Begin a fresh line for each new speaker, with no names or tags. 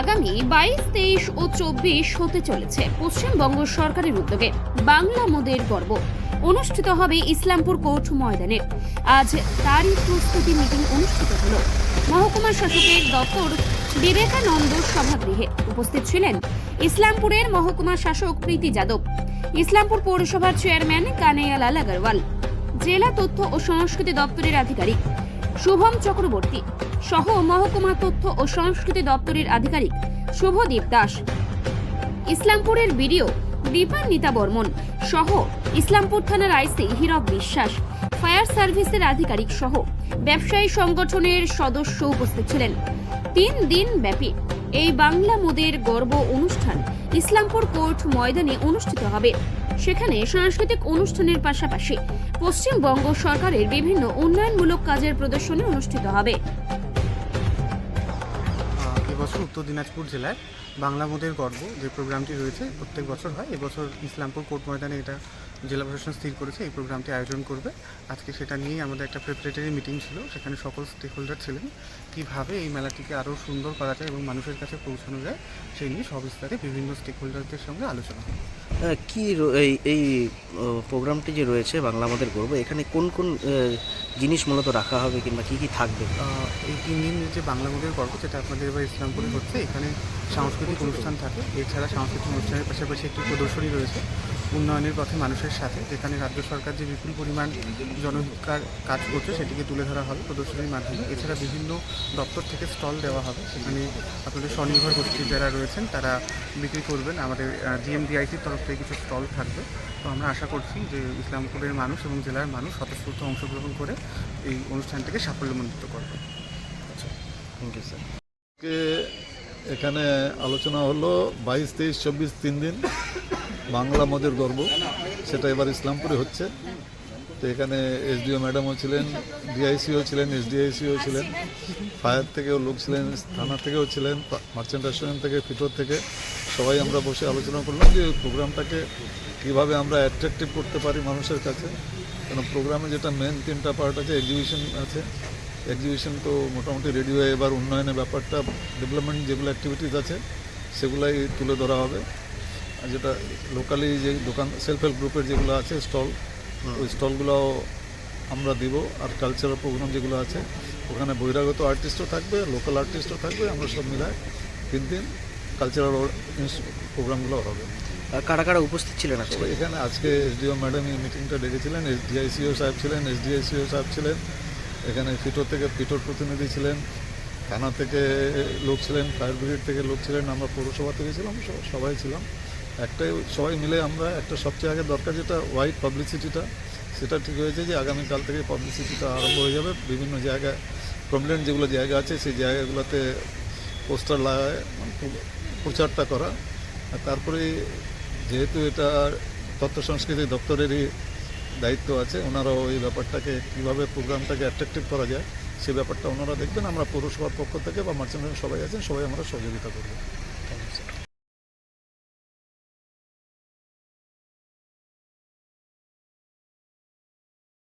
আগামী বাইশ, তেইশ ও চব্বিশ হতে চলেছে। পশ্চিমবঙ্গ সরকারের উদ্যোগে বাংলা মোদের গর্ব। অনুষ্ঠিত হবে ইসলামপুর কোর্ট ময়দানে। আজ তারই প্রস্তুতি মিটিং অনুষ্ঠিত হল। মহকুমা শাসকের দপ্তর বিবেকানন্দ সভাগৃহে উপস্থিত ছিলেন ইসলামপুরের মহকুমা শাসক প্রীতি যাদব, ইসলামপুর পৌরসভার চেয়ারম্যান কানাইয়ালাল আগরওয়াল, জেলা তথ্য ও সংস্কৃতি দপ্তরের আধিকারিক শুভম চক্রবর্তী, সহ মহকুমা তথ্য ও সংস্কৃতি দপ্তরের আধিকারিক শুভদীপ দাস। ইসলামপুরের বিডিও দীপান্বিতা বর্মন, সহ ইসলামপুর থানার আইসি হীরক বিশ্বাস, ফায়ার সার্ভিসের আধিকারিক সহ ব্যবসায়ী সংগঠনের সদস্য উপস্থিত ছিলেন। তিন দিন ব্যাপী এই বাংলা মোদের গর্ব অনুষ্ঠান ইসলামপুর কোর্ট ময়দানে অনুষ্ঠিত হবে। সেখানে সাংস্কৃতিক অনুষ্ঠানের পাশাপাশি পশ্চিমবঙ্গ সরকারের বিভিন্ন উন্নয়নমূলক কাজের প্রদর্শনী অনুষ্ঠিত হবে।
এবছর উত্তর দিনাজপুর জেলায় বাংলা মোদের গর্ব যে প্রোগ্রামটি রয়েছে, প্রত্যেক বছর হয়। এবছর ইসলামপুর কোর্ট ময়দানে এটা জেলা প্রশাসন স্থির করেছে, এই প্রোগ্রামটি আয়োজন করবে। আজকে সেটা নিয়েই আমাদের একটা প্রিপারেটরি মিটিং ছিল, সেখানে সকল স্টেক হোল্ডার ছিলেন। কীভাবে এই মেলাটিকে আরও সুন্দর করা যায় এবং মানুষের কাছে পৌঁছানো যায়, সেই নিয়ে সবিস্তারে বিভিন্ন স্টেক হোল্ডারদের সঙ্গে আলোচনা হয়
কি এই এই প্রোগ্রামটি যে রয়েছে বাংলা আমাদের গর্ব, এখানে কোন কোন জিনিস মূলত রাখা হবে কিংবা কি কি থাকবে?
এই তিন দিন যে বাংলা মোদের গল্প যেটা আপনাদের এবার ইসলামপুরে হচ্ছে। এখানে সাংস্কৃতিক অনুষ্ঠান থাকে। এছাড়া সাংস্কৃতিক অনুষ্ঠানের পাশাপাশি একটি প্রদর্শনী রয়েছে, উন্নয়নের পথে মানুষের সাথে, যেখানে রাজ্য সরকার যে বিপুল পরিমাণ জনহিতকার কাজ করছে, সেটিকে তুলে ধরা হবে প্রদর্শনীর মাধ্যমে। এছাড়া বিভিন্ন দপ্তর থেকে স্টল দেওয়া হবে। সেখানে আপনাদের স্বনির্ভর গোষ্ঠী যারা রয়েছেন, তারা বিক্রি করবেন। আমাদের জিএমডিআইসির তরফ থেকে কিছু স্টল থাকবে। তো আমরা আশা করছি যে ইসলামপুরের মানুষ এবং জেলার মানুষ স্বতঃস্ফূর্ত অংশগ্রহণ করে এই অনুষ্ঠানটিকে সাফল্যমণ্ডিত করবে।
থ্যাংক ইউ স্যার
এখানে আলোচনা হলো বাইশ, তেইশ, চব্বিশ, তিন দিন বাংলা মদের গর্ব। সেটা এবার ইসলামপুরে হচ্ছে। তো এখানে এসডিও ম্যাডামও ছিলেন, ডিআইসিও ছিলেন, এসডিআইসিও ছিলেন, ফায়ার থেকেও লোক ছিলেন, থানা থেকেও ছিলেন, মার্চেন্ট রেস্টুরেন্ট থেকে, ফিটোর থেকে। সবাই আমরা বসে আলোচনা করলাম যে প্রোগ্রামটাকে কীভাবে আমরা অ্যাট্রাকটিভ করতে পারি মানুষের কাছে। কেন প্রোগ্রামে যেটা মেন তিনটা পার্ট আছে এক্সিবিশন আছে। এক্সিবিশন তো মোটামুটি রেডি হয়ে এবার উন্নয়নের ব্যাপারটা ডেভেলপমেন্ট যেগুলো অ্যাক্টিভিটিস আছে সেগুলাই তুলে ধরা হবে। আর যেটা লোকালি যে দোকান সেলফ হেল্প গ্রুপের যেগুলো আছে স্টল ওই স্টলগুলোও আমরা দিব। আর কালচারাল প্রোগ্রাম যেগুলো আছে ওখানে বহিরাগত আর্টিস্টও থাকবে লোকাল আর্টিস্টও থাকবে আমরা সব মিলায় তিন দিন কালচারাল প্রোগ্রামগুলো হবে।
আর কারা কারা উপস্থিত ছিলেন আসলে
এখানে আজকে এসডিও ম্যাডাম এই মিটিংটা ডেকেছিলেন এসডিআইসিও সাহেব ছিলেন এসডিআইসিও সাহেব ছিলেন এখানে ফিটোর থেকে ফিটোর প্রতিনিধি ছিলেন থানা থেকে লোক ছিলেন ফায়ার ব্রিগেড থেকে লোক ছিলেন আমরা পৌরসভা থেকে ছিলাম সবাই ছিলাম। একটাই সবাই মিলে আমরা একটা সবচেয়ে আগে দরকার যেটা ওয়াইড পাবলিসিটিটা সেটা ঠিক হয়েছে যে আগামীকাল থেকে পাবলিসিটিটা আরম্ভ হয়ে যাবে। বিভিন্ন জায়গায় প্রমিনেন্ট যেগুলো জায়গা আছে সেই জায়গাগুলোতে পোস্টার লাগায় মানে প্রচারটা করা। তারপরে যেহেতু এটা তথ্য সংস্কৃতি দপ্তরেরই দায়িত্ব আছে, ওনারাও এই ব্যাপারটাকে, কীভাবে প্রোগ্রামটাকে অ্যাট্রাকটিভ করা যায়, সে ব্যাপারটা ওনারা দেখবেন। আমরা পৌরসভার পক্ষ থেকে বা মার্চেন্ট সবাই আছেন, সবাই আমরা সহযোগিতা করব।